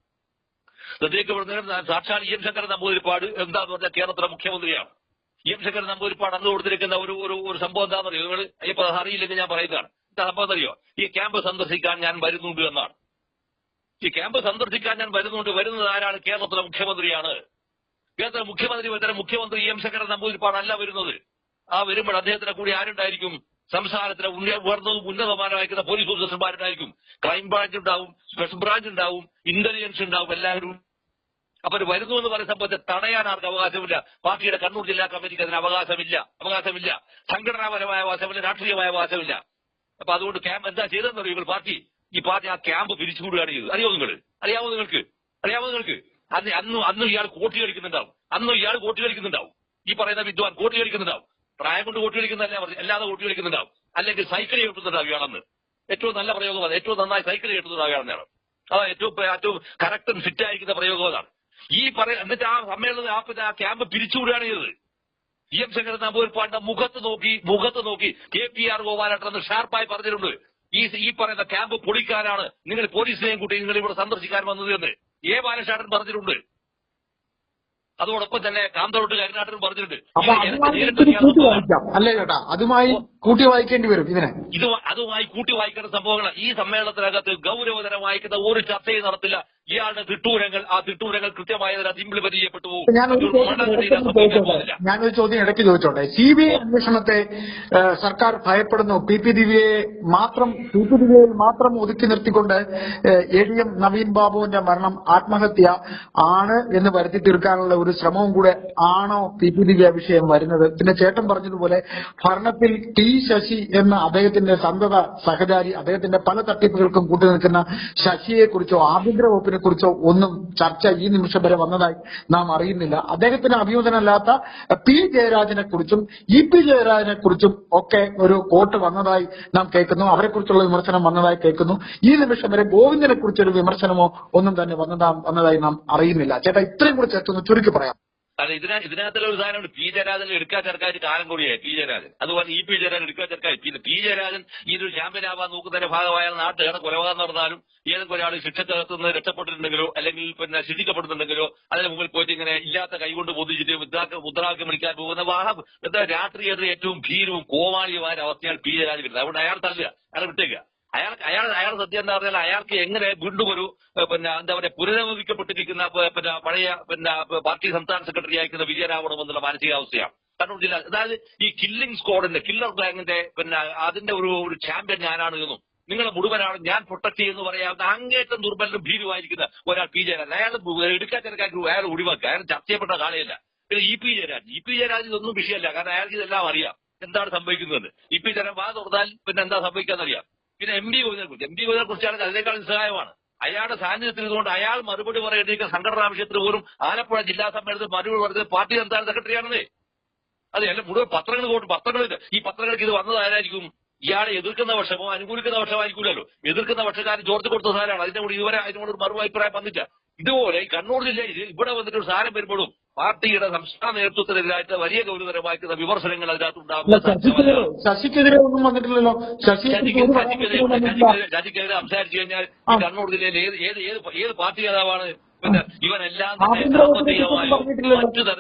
ശ്രദ്ധയിലേക്ക് പെടുന്നതിന് സാക്ഷാൽ ഇ എം ശങ്കരൻ നമ്പൂതിരിപ്പാട് എന്താന്ന് പറഞ്ഞാൽ കേരളത്തിലെ മുഖ്യമന്ത്രിയാണ്. എം ശങ്കരൻ നമ്പൂതിരിപ്പാട് അന്ന് കൊടുത്തിരിക്കുന്ന ഒരു ഒരു ഒരു സംഭവം എന്താണെന്ന് അറിയോ നിങ്ങൾ ഇപ്പൊ അറിയില്ലെങ്കിൽ ഞാൻ പറയുന്നതാണ്. എന്താ സംഭവം അറിയോ ഈ ക്യാമ്പ് സന്ദർശിക്കാൻ ഞാൻ വരുന്നുണ്ട് എന്നാണ്. ഈ ക്യാമ്പ് സന്ദർശിക്കാൻ ഞാൻ വരുന്നുണ്ട്. വരുന്നത് ആരാണ്? കേരളത്തിലെ മുഖ്യമന്ത്രിയാണ്. കേരളത്തിലെ മുഖ്യമന്ത്രി വരുന്ന മുഖ്യമന്ത്രി എം ശങ്കരൻ നമ്പൂതിരിപ്പാടല്ല വരുന്നത്. ആ വരുമ്പോൾ അദ്ദേഹത്തിന്റെ കൂടി ആരുണ്ടായിരിക്കും? സംസ്ഥാനത്തിലെ ഉയർന്നതും ഉന്നതമാനമായിരിക്കുന്ന പോലീസ് ഓഫീസർമാരുണ്ടായിരിക്കും ക്രൈം ബ്രാഞ്ച് ഉണ്ടാവും സ്പെഷ്യൽ ബ്രാഞ്ച് ഉണ്ടാവും ഇന്റലിജൻസ് ഉണ്ടാവും എല്ലാവരും അപ്പൊ അത് വരുന്നു എന്ന് പറയുന്ന സംഭവത്തെ തടയാൻ ആർക്ക് അവകാശമില്ല. പാർട്ടിയുടെ കണ്ണൂർ ജില്ലാ കമ്മിറ്റിക്ക് അതിന് അവകാശമില്ല. അവകാശമില്ല. സംഘടനാപരമായ അവകാശമില്ല രാഷ്ട്രീയമായ അവകാശമില്ല. അപ്പൊ അതുകൊണ്ട് ക്യാമ്പ് എന്താ ചെയ്തതെന്ന് അറിയോ പാർട്ടി? ഈ പാർട്ടി ആ ക്യാമ്പ് പിരിച്ചുവിടുകയാണ് ചെയ്തത്. അറിയോ നിങ്ങൾ? അറിയാമോ നിങ്ങൾക്ക്? അറിയാമോ നിങ്ങൾക്ക്? അന്ന് അന്ന് അന്നും ഇയാൾ കോട്ടി കളിക്കുന്നുണ്ടാവും. അന്നും ഇയാൾ കോട്ടി കളിക്കുന്നുണ്ടാവും. ഈ പറയുന്ന വിദ്വാൻ കോട്ടി കളിക്കുന്നുണ്ടാവും. പ്രായം കൊണ്ട് കോട്ടി കളിക്കുന്നതല്ല അല്ലാതെ കോട്ടി കളിക്കുന്നുണ്ടാവും. അല്ലെങ്കിൽ സൈക്കിൾ കേട്ടുന്നുണ്ടാവുക ഇയാളെന്ന് ഏറ്റവും നല്ല പ്രയോഗമാണ് ഏറ്റവും നന്നായി സൈക്കിൾ കേട്ടുന്നുണ്ടാവുകയാണെന്നാണ് അതാ ഏറ്റവും ഏറ്റവും കറക്റ്റ് ഫിറ്റ് ആയിരിക്കുന്ന പ്രയോഗം അതാണ്. ഈ പറയ എന്നിട്ട് ആ സമ്മേളനം ആ പിന്നെ ആ ക്യാമ്പ് പിരിച്ചുവിടുകയാണ് ചെയ്തത്. ഇ എം ശങ്കരൻ നമ്പൂരിപ്പാടിന്റെ മുഖത്ത് നോക്കി മുഖത്ത് നോക്കി കെ പി ആർ ഗോപാലേട്ടൻ ഷാർപ്പായി പറഞ്ഞിട്ടുണ്ട്. ഈ ഈ പറയുന്ന ക്യാമ്പ് പൊളിക്കാനാണ് നിങ്ങൾ പോലീസിനെയും കൂട്ടി നിങ്ങൾ ഇവിടെ സന്ദർശിക്കാൻ വന്നത് എന്ന് എ ബാലശാട്ടൻ പറഞ്ഞിട്ടുണ്ട്. അതോടൊപ്പം തന്നെ കാന്തോട്ട് കരിനാട്ടൻ പറഞ്ഞിട്ടുണ്ട്. അതുമായി കൂട്ടി അല്ലേ ചേട്ടാ? അതുമായി കൂട്ടി വായിക്കേണ്ടി വരും ഇതിനെ. ഇത് അതുമായി കൂട്ടി വായിക്കേണ്ട സംഭവങ്ങൾ ഈ സമ്മേളനത്തിനകത്ത് ഗൗരവതരമായിരിക്കുന്ന ഒരു ചർച്ചയും നടത്തില്ല. ഇയാളുടെ തിട്ടൂരങ്ങൾ ആ തിട്ടൂരങ്ങൾ കൃത്യമായി അതിനകത്ത് ഇംപ്ലിമെന്റ് ചെയ്യപ്പെട്ടു. ഞാനൊരു ചോദ്യം ഇടയ്ക്ക് ചോദിച്ചോട്ടെ? സി ബി ഐ അന്വേഷണത്തെ സർക്കാർ ഭയപ്പെടുന്നു. പി പി ദിവ്യയെ മാത്രം പി പി ദിവ്യയിൽ മാത്രം ഒതുക്കി നിർത്തിക്കൊണ്ട് എ ഡി എം നവീൻ ബാബുവിന്റെ മരണം ആത്മഹത്യ ആണ് എന്ന് വരുത്തി തീർക്കാനുള്ള ഒരു ശ്രമവും കൂടെ ആണോ പി പി ദിവ്യ വിഷയം വരുന്നത്? പിന്നെ ചേട്ടൻ പറഞ്ഞതുപോലെ ഭരണത്തിൽ ടി ശശി എന്ന അദ്ദേഹത്തിന്റെ സന്തത സഹചാരി അദ്ദേഹത്തിന്റെ പല തട്ടിപ്പുകൾക്കും കൂട്ടുനിൽക്കുന്ന ശശിയെ കുറിച്ചോ ആഭ്യന്തര വകുപ്പിനെ കുറിച്ചോ ഒന്നും ചർച്ച ഈ നിമിഷം വരെ വന്നതായി നാം അറിയുന്നില്ല. അദ്ദേഹത്തിന് അഭിമുഖനല്ലാത്ത പി ജയരാജനെ കുറിച്ചും ഇ പി ജയരാജനെ കുറിച്ചും ഒക്കെ ഒരു കോട്ട് വന്നതായി നാം കേൾക്കുന്നു. അവരെ കുറിച്ചുള്ള വിമർശനം വന്നതായി കേൾക്കുന്നു. ഈ നിമിഷം വരെ ഗോവിന്ദനെ കുറിച്ചൊരു വിമർശനമോ ഒന്നും തന്നെ വന്നതാ വന്നതായി നാം അറിയുന്നില്ല. ചേട്ടാ ഇത്രയും കൂടി ചേർത്തൊന്ന് ചുരുക്കി പറയാം അല്ല ഇതിന ഇതിനകത്തുള്ള ഒരു സാധനമുണ്ട്. പി. ജയരാജൻ എടുക്കാ ചെറുക്കാറ്റ് കാലം കൂടിയായി പി. ജയരാജൻ. അതുപോലെ ഇ പി. ജയരാജൻ എടുക്കാ ചെറുക്കായി. പിന്നെ പി. ജയരാജൻ ഈ ഒരു ചാമ്പ്യൻ ആവാൻ നോക്കുന്നതിന്റെ ഭാഗമായ നാട്ടുകാരെ കൊലപാതകം നടന്നാലും ഏതെങ്കിലും ഒരാൾ ശിക്ഷ നിന്ന് രക്ഷപ്പെട്ടിട്ടുണ്ടെങ്കിലോ അല്ലെങ്കിൽ പിന്നെ ശിക്ഷിക്കപ്പെടുന്നുണ്ടെങ്കിലോ അതിന് മുമ്പിൽ പോയിട്ട് ഇങ്ങനെ ഇല്ലാത്ത കൈകൊണ്ട് പൊതിച്ചിട്ട് മുദ്രാക്ക മുദ്രാക്കി വിളിക്കാൻ പോകുന്ന വാഹം. എന്താ രാഷ്ട്രീയത്തിൽ ഏറ്റവും ഭീരവും കോമാളിയുമായ അവസ്ഥയാണ് പി. ജയരാജൻ വരുന്നത്. അതുകൊണ്ട് അയാൾ തള്ളുക. അയാൾ വിട്ടേക്കുക. അയാൾ അയാൾ അയാൾ സത്യം എന്താ പറഞ്ഞാൽ അയാൾക്ക് എങ്ങനെ വീണ്ടും ഒരു പിന്നെ എന്താ പറയുക പുനരവധിക്കപ്പെട്ടിരിക്കുന്ന പിന്നെ പഴയ പിന്നെ പാർട്ടി സംസ്ഥാന സെക്രട്ടറി ആയിരിക്കുന്ന വിജയനാവണമെന്നുള്ള മാനസികാവസ്ഥയാണ്. കണ്ണൂർ ജില്ല അതായത് ഈ കില്ലിംഗ് സ്ക്വാഡിന്റെ കില്ലർ ബാങ്കിന്റെ പിന്നെ അതിന്റെ ഒരു ഒരു ചാമ്പ്യൻ ഞാനാണ് എന്നും. നിങ്ങളെ മുഴുവനാണ് ഞാൻ പ്രൊട്ടക്ട് ചെയ്യുന്നു പറയാവുന്ന അങ്ങേറ്റം ദുർബലും ഭീരുമായിരിക്കുന്ന ഒരാൾ പി ജയരാജൻ. അയാൾ എടുക്കാൻ ചെറുക്കാൻ അയാൾ ഒഴിവാക്കുക. അയാൾ ചർച്ച ചെയ്യപ്പെട്ട കാലയല്ല. പിന്നെ E P Jayaraj E P Jayaraj ഇതൊന്നും വിഷയമല്ല. കാരണം അയാൾക്ക് ഇതെല്ലാം അറിയാം. എന്താണ് സംഭവിക്കുന്നത് ഇ പി ജയരാജ് വാ തുറന്നാൽ പിന്നെ എന്താ സംഭവിക്കാന്ന് അറിയാം പിന്നെ എം പി ഗോവിന്ദനെ കുറിച്ച്. എം പി ഗോവിന്ദനെ കുറിച്ചാണെങ്കിൽ അതിനേക്കാൾ നിസ്സഹായമാണ്. അയാളുടെ സാന്നിധ്യത്തിൽ ഇതുകൊണ്ട് അയാൾ മറുപടി പറയേണ്ടിയിരിക്കുന്ന സംഘടനാ ആവശ്യത്തിന് പോലും ആലപ്പുഴ ജില്ലാ സമ്മേളനത്തിൽ മറുപടി പറഞ്ഞത് പാർട്ടി സംസ്ഥാന സെക്രട്ടറിയാണെന്നേ. അത് എല്ലാം മുഴുവൻ പത്രങ്ങൾ കൊണ്ട് പത്രങ്ങളില്ല ഈ പത്രങ്ങൾക്ക് ഇത് വന്നതാരായിരിക്കും ഇയാളെ എതിർക്കുന്ന പക്ഷമോ അനുകൂലിക്കുന്ന പക്ഷമായിരിക്കില്ലല്ലോ എതിർക്കുന്ന പക്ഷക്കാരൻ ചോർത്ത് കൊടുത്ത സാധനമാണ്. അതിന്റെ കൂടി ഇതുവരെ അതിനോട് ഒരു മറു അഭിപ്രായം വന്നില്ല ഇതുപോലെ കണ്ണൂർ ജില്ലയിൽ ഇവിടെ വന്നിട്ട് ഒരു സാധനം വരുമ്പോഴും പാർട്ടിയുടെ സംസ്ഥാന നേതൃത്വത്തിനെതിരായിട്ട് വലിയ ഗൗരവതരമായിട്ടുള്ള വിമർശനങ്ങൾ അതിനകത്ത് ഉണ്ടാകും ശശിക്കെതിരെ ശശിക്കെതിരെ ഒന്നും വന്നിട്ടില്ലല്ലോ. ശശി ഒരു വന്നിട്ടില്ല. രാജിക്കെതിരെ സംസാരിച്ചു കഴിഞ്ഞാൽ. കണ്ണൂർ ജില്ലയിൽ ഏത് ഏത് ഏത് ഏത് പാർട്ടി നേതാവാണ്? പിന്നെ ഇവനെല്ലാം തന്നെ സാമ്പത്തികമായോ മറ്റു തര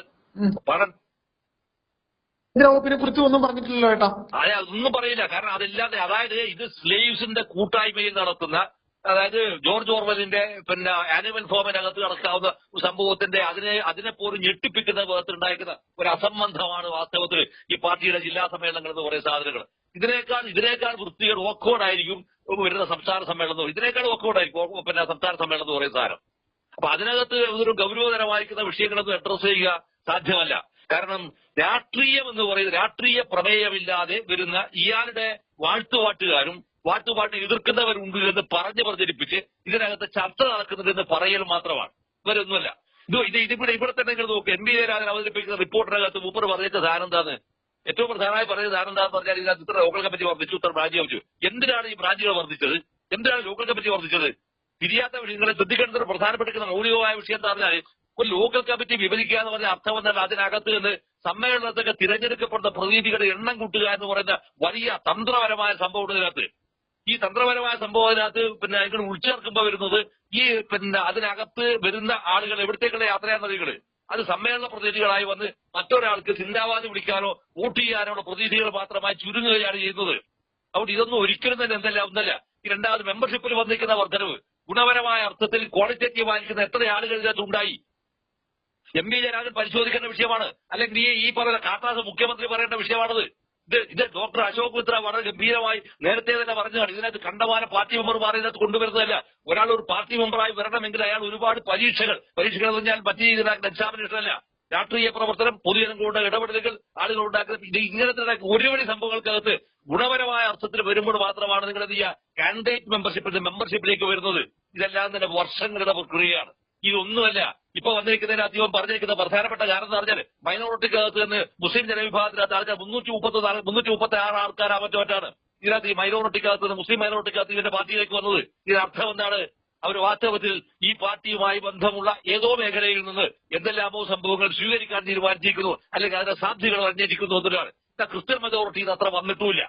വകുപ്പിനെ കുറിച്ച് ഒന്നും പറഞ്ഞിട്ടില്ലല്ലോ ഏട്ടാ. അതെ അതൊന്നും പറയില്ല. കാരണം അതില്ലാതെ അതായത് ഇത് സ്ലേവ്സിന്റെ കൂട്ടായ്മയിൽ നടത്തുന്ന അതായത് ജോർജ് ഓർവലിന്റെ പിന്നെ ആനിമൽ ഫോമിനകത്ത് നടക്കാവുന്ന സംഭവത്തിന്റെ അതിനെ അതിനെ പോലും ഞെട്ടിപ്പിക്കുന്ന വിധത്തിലുണ്ടായിരിക്കുന്ന ഒരു അസംബന്ധമാണ് വാസ്തവത്തിൽ ഈ പാർട്ടിയുടെ ജില്ലാ സമ്മേളനങ്ങൾ എന്ന് പറയുന്ന സാധനങ്ങൾ. ഇതിനേക്കാൾ ഇതിനേക്കാൾ വൃത്തികൾ ഓക്കോടായിരിക്കും വരുന്ന സംസ്ഥാന സമ്മേളനം ഇതിനേക്കാൾ ഓക്കോടായിരിക്കും ഓ- പിന്നെ സംസ്ഥാന സമ്മേളനം എന്ന് പറയുന്ന സാധനം. അപ്പൊ അതിനകത്ത് ഒരു ഗൗരവതരമായിരിക്കുന്ന വിഷയങ്ങളൊന്നും അഡ്രസ് ചെയ്യുക സാധ്യമല്ല. കാരണം രാഷ്ട്രീയം എന്ന് പറയുന്നത് രാഷ്ട്രീയ പ്രമേയമില്ലാതെ വരുന്ന ഇയാളുടെ വാഴ്ത്തുപാട്ടുകാരും വാഴ്ത്തുപാട്ടിനെ എതിർക്കുന്നവരുണ്ട് എന്ന് പറഞ്ഞ് പ്രചരിപ്പിച്ച് ഇതിനകത്ത് ചർച്ച നടക്കുന്നുണ്ടെന്ന് പറയൽ മാത്രമാണ്. ഇവരൊന്നുമല്ല. ഇത് ഇത് ഇതിവിടെ ഇവിടെ തന്നെ നിങ്ങൾ നോക്ക്. എം ബി ജയരാജൻ അവതരിപ്പിക്കുന്ന റിപ്പോർട്ടിനകത്ത് മൂപ്പർ പറഞ്ഞ സാധനം എന്താണ് ഏറ്റവും പ്രധാനമായി പറയുന്ന സാധനം എന്താണെന്ന് പറഞ്ഞാൽ ഇതിനകത്ത് ഇത്ര ലോക്കൽ കമ്മിറ്റി വർദ്ധിച്ചു ഇത്ര ബ്രാഞ്ച് വർദ്ധിച്ചു. എന്തിനാണ് ഈ ബ്രാഞ്ചുകൾ വർദ്ധിച്ചത്? എന്തിനാണ് ലോക്കൽ കമ്മിറ്റി വർദ്ധിച്ചത്? തിരിയാത്ത വിഷയങ്ങളെ ശ്രദ്ധിക്കേണ്ടത് പ്രധാനപ്പെട്ടിരിക്കുന്ന പ്രധാനപ്പെട്ട മൗലികമായ വിഷയം എന്താ പറഞ്ഞാൽ ഒരു ലോക്കൽ കമ്മിറ്റി വിഭജിക്കുക എന്ന് പറഞ്ഞ അർത്ഥം എന്നാൽ അതിനകത്ത് നിന്ന് സമ്മേളനത്തൊക്കെ തിരഞ്ഞെടുക്കപ്പെടുന്ന പ്രതിനിധികളുടെ എണ്ണം കൂട്ടുക എന്ന് പറയുന്ന വലിയ തന്ത്രപരമായ സംഭവം ഇതിനകത്ത്. ഈ തന്ത്രപരമായ സംഭവം അതിനകത്ത് പിന്നെ അതിനോട് ഉൾച്ചേർക്കുമ്പോൾ വരുന്നത് ഈ പിന്നെ അതിനകത്ത് വരുന്ന ആളുകൾ എവിടത്തേക്കുള്ള യാത്രയാണെന്നറിയുകൾ അത് സമ്മേളന പ്രതിനിധികളായി വന്ന് മറ്റൊരാൾക്ക് ചിന്താവാദി വിളിക്കാനോ വോട്ട് ചെയ്യാനോ പ്രതിനിധികൾ മാത്രമായി ചുരുങ്ങുകയാണ് ചെയ്യുന്നത്. അതുകൊണ്ട് ഇതൊന്നും ഒരിക്കലും തന്നെ എന്തല്ല ഒന്നല്ല. ഈ രണ്ടാമത് മെമ്പർഷിപ്പിൽ വന്നിരിക്കുന്ന വർദ്ധനവ് ഗുണപരമായ അർത്ഥത്തിൽ ക്വാളിറ്റേറ്റീവ് ആയിരിക്കുന്ന എത്ര ആളുകൾ ഇതിനകത്ത് ഉണ്ടായി? എം വി ജയരാജൻ പരിശോധിക്കേണ്ട വിഷയമാണ്. അല്ലെങ്കിൽ ഈ ഈ പറയുന്ന കാട്ടാസ് മുഖ്യമന്ത്രി പറയേണ്ട വിഷയമാണത്. ഇത് ഇത് ഡോക്ടർ അശോക് മിത്ര വളരെ ഗംഭീരമായി നേരത്തെ തന്നെ പറഞ്ഞതാണ്. ഇതിനകത്ത് കണ്ടമാന പാർട്ടി മെമ്പർമാർ ഇതിനകത്ത് കൊണ്ടുവരുന്നതല്ല. ഒരാൾ ഒരു പാർട്ടി മെമ്പറായി വരണമെങ്കിൽ അയാൾ ഒരുപാട് പരീക്ഷകൾ പരീക്ഷകൾ എന്ന് പറഞ്ഞാൽ മറ്റു രീതിയിലാക്കുന്ന എക്സാമിനേഷൻ രാഷ്ട്രീയ പ്രവർത്തനം പൊതുജനങ്ങളുടെ ഇടപെടലുകൾ ആളുകൾ ഉണ്ടാക്കുന്ന ഇത് ഇങ്ങനത്തെ ഒരു ഒരുപടി സംഭവങ്ങൾക്കകത്ത് ഗുണപരമായ അർത്ഥത്തിൽ വരുമ്പോൾ മാത്രമാണ് നിങ്ങൾ എന്ത് ചെയ്യുക? കാൻഡിഡേറ്റ് മെമ്പർഷിപ്പിന്റെ മെമ്പർഷിപ്പിലേക്ക് വരുന്നത്. ഇതെല്ലാം തന്നെ വർഷങ്ങളുടെ പ്രക്രിയയാണ്. ഇതൊന്നുമല്ല. ഇപ്പൊ വന്നിരിക്കുന്നതിന് അദ്ദേഹം പറഞ്ഞിരിക്കുന്ന പ്രധാനപ്പെട്ട കാരണം എന്ന് പറഞ്ഞാൽ മൈനോറിറ്റിക്കകത്ത് നിന്ന് മുസ്ലിം ജനവിഭാഗത്തിനകത്ത് ആൾക്കാർ മുന്നൂറ്റി മുപ്പത്തി മുന്നൂറ്റി മുപ്പത്തി ആറ് ആൾക്കാരാ മറ്റോറ്റാണ് ഇതിനകത്ത് ഈ മൈനോറിറ്റിക്കകത്ത് നിന്ന് മുസ്ലിം മൈനോറിറ്റിക്കകത്ത് ഇതിന്റെ പാർട്ടിയിലേക്ക് വന്നത് ഇതിനർത്ഥം എന്താണ്? അവർ വാസ്തവത്തിൽ ഈ പാർട്ടിയുമായി ബന്ധമുള്ള ഏതോ മേഖലയിൽ നിന്ന് എന്തെല്ലാമോ സംഭവങ്ങൾ സ്വീകരിക്കാൻ തീരുമാനിച്ചിരിക്കുന്നു അല്ലെങ്കിൽ അതിന്റെ സാധ്യതകൾ അന്വേഷിക്കുന്നു എന്നതാണ് ക്രിസ്ത്യൻ മെജോറിറ്റി ഇത് അത്ര വന്നിട്ടുമില്ല.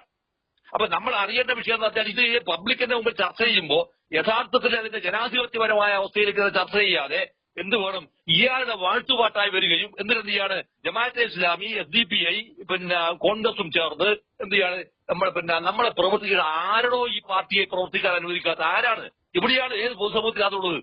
അപ്പൊ നമ്മൾ അറിയേണ്ട വിഷയം എന്ന് പറഞ്ഞാൽ ഇത് പബ്ലിക്കിന്റെ മുമ്പിൽ ചർച്ച ചെയ്യുമ്പോൾ യഥാർത്ഥത്തിൽ അതിന്റെ ജനാധിപത്യപരമായ അവസ്ഥയിലേക്ക് ചർച്ച ചെയ്യാതെ എന്ത് വേണം? ഇയാളുടെ വാഴ്ത്തുപാട്ടായി വരികയും എന്നിട്ട് ഇയാൾ Jamaat e Islami S D P I പിന്നെ കോൺഗ്രസും ചേർന്ന് എന്ത് ചെയ്യാണ് നമ്മൾ പിന്നെ നമ്മളെ പ്രവർത്തിക്കുന്ന ആരാണോ ഈ പാർട്ടിയെ പ്രവർത്തിക്കാൻ അനുവദിക്കാത്ത ആരാണ്? ഇവിടെയാണ് ഏത് പൊതുസമൂഹത്തിനകത്തുള്ളത്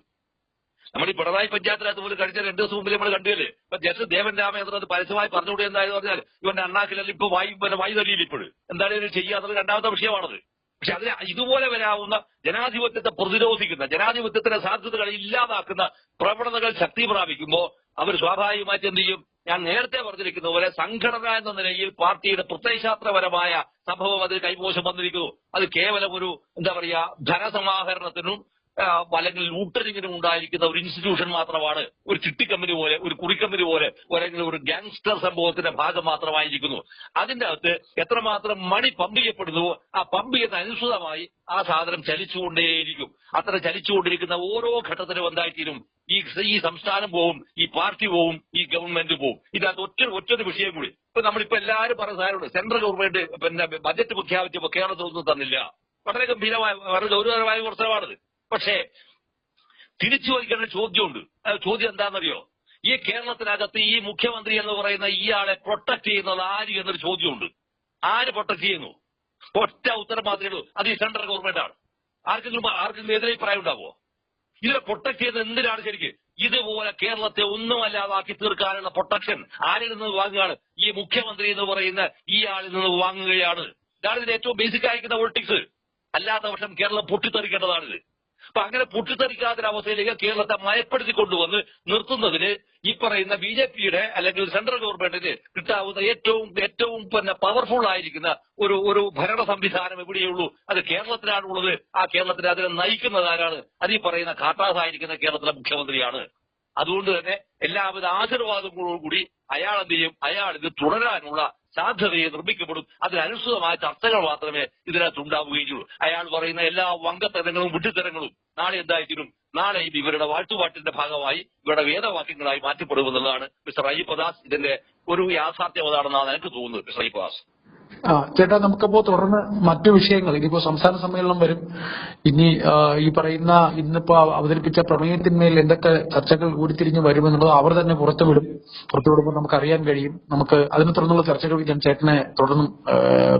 നമ്മൾ ഈ പിണറായി പഞ്ചായത്തിനകത്ത് പോലും കഴിഞ്ഞ രണ്ടു ദിവസം മുമ്പിൽ നമ്മൾ കണ്ടുവല്ലേ ഇപ്പൊ ജസ്റ്റ് ദേവൻ രാമചന്ദ്രൻ അത് പരസ്യമായി പറഞ്ഞുകൂടി എന്തായെന്ന് പറഞ്ഞാൽ ഇവന്റെ അണ്ണാക്കിലല്ല ഇപ്പൊ വായു പിന്നെ വായു തല്ലിയില്ല ഇപ്പോഴും? എന്താണ് ഇത് ചെയ്യാത്തത്? രണ്ടാമത്തെ വിഷയമാണത്. പക്ഷെ അതിന് ഇതുപോലെ വരാവുന്ന ജനാധിപത്യത്തെ പ്രതിരോധിക്കുന്ന ജനാധിപത്യത്തിന്റെ സാധ്യതകളെ ഇല്ലാതാക്കുന്ന പ്രവണതകൾ ശക്തി പ്രാപിക്കുമ്പോൾ അവർ സ്വാഭാവികമായിട്ട് എന്ത് ചെയ്യും? ഞാൻ നേരത്തെ പറഞ്ഞിരിക്കുന്ന പോലെ സംഘടന എന്ന നിലയിൽ പാർട്ടിയുടെ പ്രത്യയശാസ്ത്രപരമായ സംഭവം അതിൽ കൈമോശം വന്നിരിക്കുന്നു. അത് കേവലം ഒരു എന്താ പറയാ ധനസമാഹരണത്തിനും അല്ലെങ്കിൽ ലൂട്ടറിങ്ങിനും ഉണ്ടായിരിക്കുന്ന ഒരു ഇൻസ്റ്റിറ്റ്യൂഷൻ മാത്രമാണ് ഒരു ചിട്ടിക്കമ്പനി പോലെ ഒരു കുറിക്കമ്പനി പോലെ അല്ലെങ്കിൽ ഒരു ഗാങ്സ്റ്റർ സംഭവത്തിന്റെ ഭാഗം മാത്രമായിരിക്കുന്നു. അതിന്റെ അകത്ത് എത്രമാത്രം മണി പമ്പ് ചെയ്യപ്പെടുന്നുവോ ആ പമ്പ് ചെയ്യുന്ന അനുസൃതമായി ആ സാധനം ചലിച്ചുകൊണ്ടേയിരിക്കും. അത്ര ചലിച്ചുകൊണ്ടിരിക്കുന്ന ഓരോ ഘട്ടത്തിലും എന്തായിത്തീരും? ഈ ഈ സംസ്ഥാനം പോവും ഈ പാർട്ടി പോവും ഈ ഗവൺമെന്റ് പോവും. ഇതിനകത്ത് ഒറ്റ ഒറ്റൊരു വിഷയം കൂടി. ഇപ്പൊ നമ്മളിപ്പോ എല്ലാവരും പറഞ്ഞ സാധനമുണ്ട്. സെൻട്രൽ ഗവൺമെന്റ് പിന്നെ ബജറ്റ് പ്രഖ്യാപിച്ചപ്പോ കേരളത്തിൽ ഒന്നും തന്നില്ല. വളരെ ഗംഭീരമായ വളരെ ഗൗരവമായ പ്രശ്നമാണിത്. പക്ഷേ തിരിച്ചു ചോദിക്കേണ്ട ഒരു ചോദ്യമുണ്ട്. ചോദ്യം എന്താണെന്നറിയോ? ഈ കേരളത്തിനകത്ത് ഈ മുഖ്യമന്ത്രി എന്ന് പറയുന്ന ഇയാളെ പ്രൊട്ടക്ട് ചെയ്യുന്നത് ആര് എന്നൊരു ചോദ്യമുണ്ട്. ആര് പ്രൊട്ടക്ട് ചെയ്യുന്നു? ഒറ്റ ഉത്തരം മാത്രമേ ഉള്ളൂ. അത് ഈ സെൻട്രൽ ഗവൺമെന്റ് ആണ്. ആർക്കെങ്കിലും ആർക്കെങ്കിലും എതിരെ അഭിപ്രായം ഉണ്ടാവോ? ഇതിനെ പ്രൊട്ടക്ട് ചെയ്യുന്നത് എന്തിനാണ് ശരിക്കും? ഇതുപോലെ കേരളത്തെ ഒന്നും ഒന്നുമല്ലാതാക്കി തീർക്കാനുള്ള പ്രൊട്ടക്ഷൻ ആരിൽ നിന്ന് വാങ്ങുകയാണ്? ഈ മുഖ്യമന്ത്രി എന്ന് പറയുന്ന ഈ ആളിൽ നിന്ന് വാങ്ങുകയാണ്. ഇതാണ് ഇതിന്റെ ഏറ്റവും ബേസിക് ആയിരിക്കുന്ന പൊളിറ്റിക്സ് അല്ലാത്ത പക്ഷം കേരളം പൊട്ടിത്തെറിക്കേണ്ടതാണിത്. അപ്പൊ അങ്ങനെ പൊട്ടിത്തെറിക്കാത്തൊരവസ്ഥയിലേക്ക് കേരളത്തെ മയപ്പെടുത്തി കൊണ്ടുവന്ന് നിർത്തുന്നതിന് ഈ പറയുന്ന ബി ജെ പിയുടെ അല്ലെങ്കിൽ സെൻട്രൽ ഗവൺമെന്റിന് കിട്ടാവുന്ന ഏറ്റവും ഏറ്റവും പിന്നെ പവർഫുൾ ആയിരിക്കുന്ന ഒരു ഒരു ഭരണ സംവിധാനം എവിടെയുള്ളൂ? അത് കേരളത്തിലാണുള്ളത്. ആ കേരളത്തിന് അതിനെ നയിക്കുന്നത് ആരാണ്? അത് ഈ പറയുന്ന കാട്ടാസായിരിക്കുന്ന കേരളത്തിലെ മുഖ്യമന്ത്രിയാണ്. അതുകൊണ്ട് തന്നെ എല്ലാവിധ ആശീർവാദങ്ങളോടുകൂടി അയാൾ എന്ത് ചെയ്യും? അയാൾ ഇത് തുടരാനുള്ള സാധ്യതയെ നിർമ്മിക്കപ്പെടും. അതിനനുസൃതമായ ചർച്ചകൾ മാത്രമേ ഇതിനകത്ത് ഉണ്ടാവുകയുള്ളൂ അയാൾ പറയുന്ന എല്ലാ വങ്കത്തരങ്ങളും വിട്ടിത്തരങ്ങളും നാളെ എന്തായിരിക്കും നാളെ ഇത് ഇവരുടെ വാഴ്ത്തുപാട്ടിന്റെ ഭാഗമായി ഇവരുടെ വേദവാക്യങ്ങളായി മാറ്റപ്പെടുമെന്നുള്ളതാണ് മിസ്റ്റർ അയ്യപ്പദാസ് ഇതിന്റെ ഒരു യാഥാർത്ഥ്യമതാണെന്നാണ് എനിക്ക് തോന്നുന്നത് മിസ്റ്റർ അയ്യപ്പദാസ്. ആ ചേട്ടാ നമുക്കപ്പോ തുടർന്ന് മറ്റു വിഷയങ്ങൾ ഇനിയിപ്പോ സംസ്ഥാന സമ്മേളനം വരും. ഇനി ഈ പറയുന്ന ഇന്നിപ്പോ അവതരിപ്പിച്ച പ്രമേയത്തിന്മേൽ എന്തൊക്കെ ചർച്ചകൾ കൂടിത്തിരിഞ്ഞ് വരുമെന്നുള്ളത് അവർ തന്നെ പുറത്തു പുറത്തുവിടും. പുറത്തുവിടുമ്പോൾ നമുക്ക് അറിയാൻ കഴിയും. നമുക്ക് അതിനെ തുടർന്നുള്ള ചർച്ചകൾ ഞാൻ ചേട്ടനെ തുടർന്നും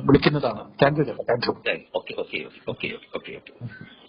വിളിക്കുന്നതാണ്. താങ്ക് യു ചേട്ടാ. Thank you okay okay okay okay okay